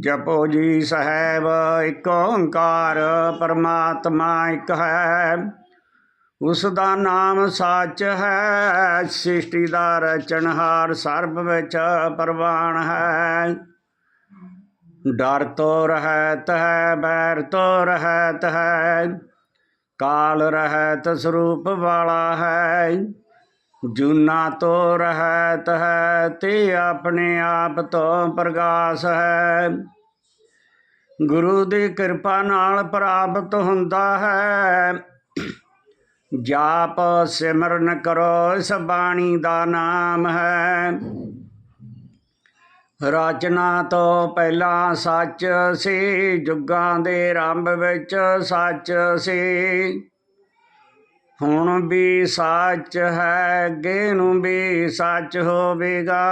ਜਪੋ ਜੀ ਸਹਿਬ, ਇੱਕ ਓੰਕਾਰ ਪਰਮਾਤਮਾ ਇੱਕ ਹੈ। ਉਸ ਦਾ ਨਾਮ ਸੱਚ ਹੈ, ਸ੍ਰਿਸ਼ਟੀ ਦਾ ਰਚਨਹਾਰ ਸਰਬ ਵਿੱਚ ਪ੍ਰਵਾਨ ਹੈ। ਡਰ ਤੋ ਰਹਿਤ ਹੈ, ਬੈਰ ਤੋਂ ਰਹਿਤ ਹੈ। ਕਾਲ ਰਹਿਤ ਸਰੂਪ ਵਾਲਾ ਹੈ। ਜੂਨਾ ਤੋਂ ਰਹਿਤ ਹੈ ਤੇ ਆਪਣੇ ਆਪ ਤੋਂ ਪ੍ਰਗਾਸ ਹੈ। ਗੁਰੂ ਦੀ ਕਿਰਪਾ ਨਾਲ ਪ੍ਰਾਪਤ ਹੁੰਦਾ ਹੈ। ਜਾਪ ਸਿਮਰਨ ਕਰੋ, ਇਸ ਬਾਣੀ ਦਾ ਨਾਮ ਹੈ। ਰਚਨਾ ਤੋਂ ਪਹਿਲਾਂ ਸੱਚ ਸੀ, ਜੁਗਾਂ ਦੇ ਆਰੰਭ ਵਿੱਚ ਸੱਚ ਸੀ। ਹੁਣ ਵੀ ਸੱਚ ਹੈ ਅੱਗੇ ਨੂੰ ਵੀ ਸੱਚ ਹੋਵੇਗਾ।